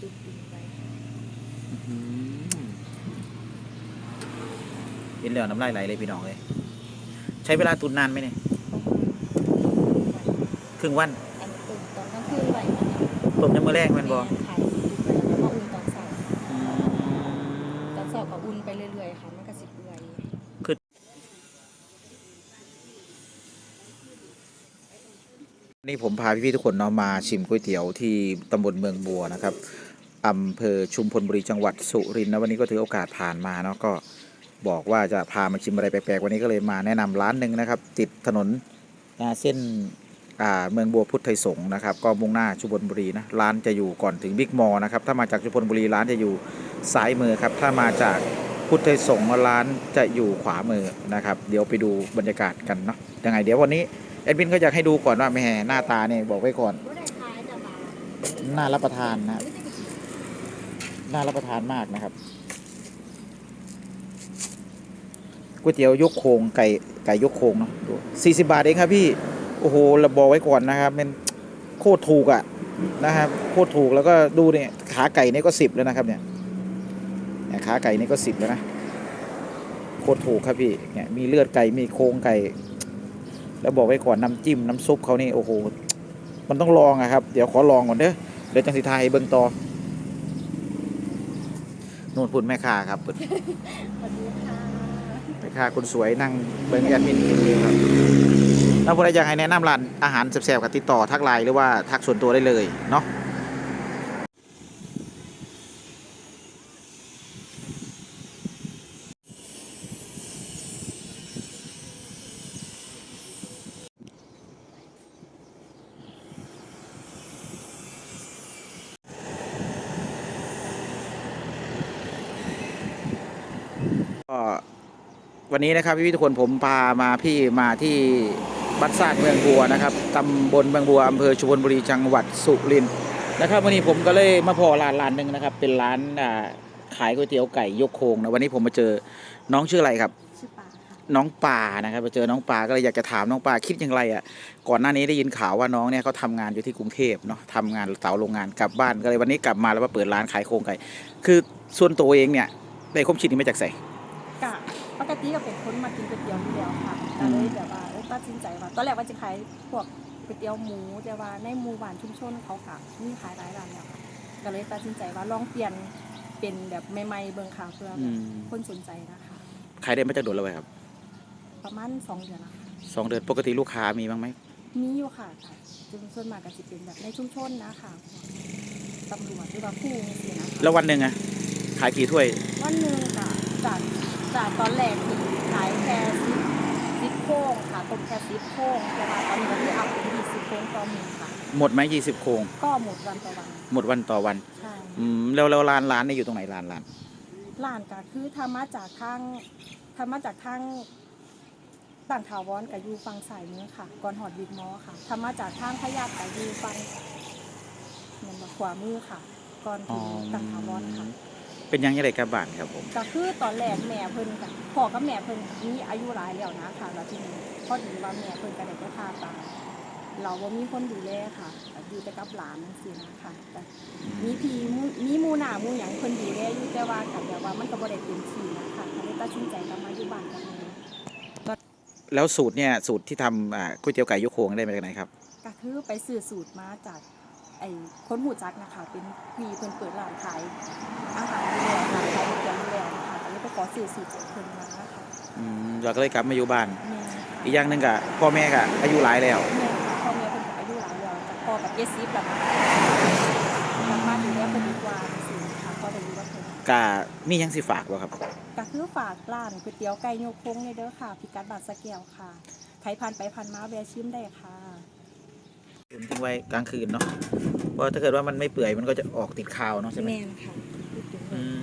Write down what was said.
ตุนตุนไว้อืมกินแล้วน้ำลายไหลเลยพี่น้องเลย ใช้เวลาตุนนานไหมเนี่ยประมาณวันครึ่งวันอันตุนตอนกลางคืนไว้นะต้มยำมื้อแรกแมันบ่แม่ขายตุนไว้แล้วก็อุ่นตอนเช้าตอนเช้าก็อุ่นไปเรื่อยๆค่ะมันก็สิเปื่อยนี่ผมพาพี่ๆทุกคนเนาะมาชิมก๋วยเตี๋ยวที่ตำบลเมืองบัวนะครับ อำเภอชุมพลบุรีจังหวัดสุรินทร์นะวันนี้ก็ถือโอกาสผ่านมาเนาะก็บอกว่าจะพามาชิมอะไรแปลกๆวันนี้ก็เลยมาแนะนำร้านหนึ่งนะครับ ติดถนนเส้นอ่าเมืองบัวพุทธไทยสงนะครับ ก็มุ่งหน้าชุมพลบุรีนะร้านจะอยู่ก่อนถึงบิ๊กมอลล์นะครับ ถ้ามาจากชุมพลบุรีร้านจะอยู่ซ้ายมือครับ ถ้ามาจากพุทธไทยสงร้านจะอยู่ขวามือนะครับ เดี๋ยวไปดูบรรยากาศกันเนาะยังไงเดี๋ยววันนี้แอดมินก็อยากให้ดูก่อนว่าแม่หน้าตาเนี่ยบอกไว้ก่อนบ่ได้ขายจ้ะบ่าวน่ารับประทานนะครับ น่ารับประทานมากนะครับก๋วยเตี๋ยวยกโครงไก่ไก่ยกโครงเนาะสี่สิบาทเองครับพี่ โอ้โหเราบอกไว้ก่อนนะครับเป็นโคตรถูกอะนะครับโคตรถูกแล้วก็ดูเนี่ยขาไก่เนี่ยก็สิบแล้วนะครับเนี่ยเนี่ยขาไก่เนี่ยก็สิบแล้วนะโคตรถูกครับพี่เนี่ยมีเลือดไก่มีโครงไก่ แล้วบอกไว้ก่อนน้ำจิ้มน้ำซุปเขานี่โอ้โหมันต้องลองอะครับ เดี๋ยวขอลองก่อนเด้อเดี๋ยวจังสิทายเบิ่งต่อ นู่นพุ่นแม่ค้าครับพุ่นสวัสดีค่ะแม่ค้าคนสวยนั่งเบิ่งแอดมินกินอยู่ครับถ้าผู้ใดอยากให้แนะนำร้านอาหารแซ่บๆกับติดต่อทักไลน์หรือว่าทักส่วนตัวได้เลยเนาะ วันนี้นะครับพี่ๆทุกคนผมพามาพี่มาที่บ้านซากเมืองบัวนะครับตำบลเมืองบัวอำเภอชุมพลบุรีจังหวัดสุรินทร์นะครับวันนี้ผมก็เลยมาพอร้านร้านหนึ่งนะครับ เป็นร้านอ่าขายก๋วยเตี๋ยวไก่ยกโครงนะวันนี้ผมมาเจอน้องชื่ออะไรครับชื่อปาค่ะน้องปานะครับไปเจอน้องปาก็เลยอยากจะถามน้องปาคิดอย่างไรอะก่อนหน้านี้ได้ยินข่าวว่าน้องเนี่ยเขาทำงานอยู่ที่กรุงเทพเนาะทำงานเสาโรงงานกลับบ้านก็เลยวันนี้กลับมาแล้วมาเปิดร้านขายโครงไก่คือส่วนตัวเองเนี่ยได้ความคิดนี้มาจากไสกะ ปกติก็เป็นคนมากินก๋วยเตี๋ยวอยู่แล้วค่ะก็เลยแบบว่าเออตัดสินใจว่าตอนแรกว่าจะขายพวกก๋วยเตี๋ยวหมู แต่ว่าในหมู่บ้านชุมชนเขาค่ะมีขายหลายร้านแล้วค่ะก็เลยตัดสินใจว่าลองเปลี่ยนเป็นแบบใหม่ๆเบิ่งค่ะเพื่อแบบคนสนใจนะคะขายได้มาจากโดนแล้วไหมครับ ประมาณสองเดือนนะคะสองเดือนปกติลูกค้ามีบ้างไหมมีอยู่ค่ะค่ะจนส่วนมากก็จะเป็นแบบในชุมชนนะคะตำรวจหรือว่าผู้นี่นะคะแล้ววันหนึ่งอะขายกี่ถ้วย วันหนึ่งค่ะจาก จากตอนแรกคือขายแค่ซิปซิปโค้งค่ะต้มแค่ซิปโค้งแต่ว่าตอนนี้ก็คืออัพเป็นยี่สิบโค้งต่อหนึ่งค่ะ หมดไหมยี่สิบโครง ก็หมดวันต่อวันหมดวันต่อวัน ใช่อืมแล้วแล้วร้านร้านนี่อยู่ตรงไหนร้านร้าน ร้านก็คือทำมาจากทางทำมาจากทางต่างถาวรกับยูฟังสายนี้ค่ะก่อนหอดวิกมอค่ะทำมาจากทางพญาตกับยูฟังเงินมาขวามือค่ะก่อนถึงต่างถาวรค่ะ เป็นยังไงไรกับบ้านครับผม ก็คือตอนแรกแม่เพิ่นกับพ่อกับแม่เพิ่นมีอายุหลายแล้วนะค่ะแล้วทีนี้พอดีว่าแม่เพิ่นก็ได้ไปผ่าตัดเราว่ามีคนดูแลค่ะก็อยู่แต่กับหลานนั่นสินะคะแต่มีพี่มูมีหมูหน้าหมูหยังเพิ่นดูแลอยู่แต่ว่ากับแบบว่ามันก็บ่ได้เต็มที่นะคะก็เลยตัดสินใจกลับมาอยู่บ้านกับแม่แล้วสูตรเนี่ยสูตรที่ทำอ่าก๋วยเตี๋ยวไก่ยกโครงได้มาจากไหนครับ ก็คือไปซื้อสูตรมาจาก ไอ้คนหูจักนะคะ เป็นพี่เพิ่นเปิดร้านขายอาหารอยู่แล้วร้านขายก๋วยเตี๋ยวอยู่แล้วนะคะก็เลยไปขอซื้อสูตรจากเพิ่นมานะคะอืมเราก็เลยกลับมาอยู่บ้าน แม่อีกอย่างหนึ่งกะพ่อแม่กะอายุหลายแล้วแม่ค่ะพ่อแม่เพิ่นก็อายุหลายแล้วแต่พ่อกับเจซิปแล้วนะคะกลับมาดูแลเพิ่นดีกว่าสิค่ะก็ได้อยู่กับเพิ่นกะมีหยังสิฝากบ่ครับ ก็คือฝากร้านก๋วยเตี๋ยวไก่โยกโค้งในเด้อค่ะ พิกัดบาดสะแก้วค่ะใครผ่านไปผ่านมาแวะชิมได้ค่ะ ผมทิ้งไว้กลางคืนเนาะ เพราะถ้าเกิดว่ามันไม่เปื่อยมันก็จะออกติดคาวเนาะใช่ไหมแม่นค่ะอืม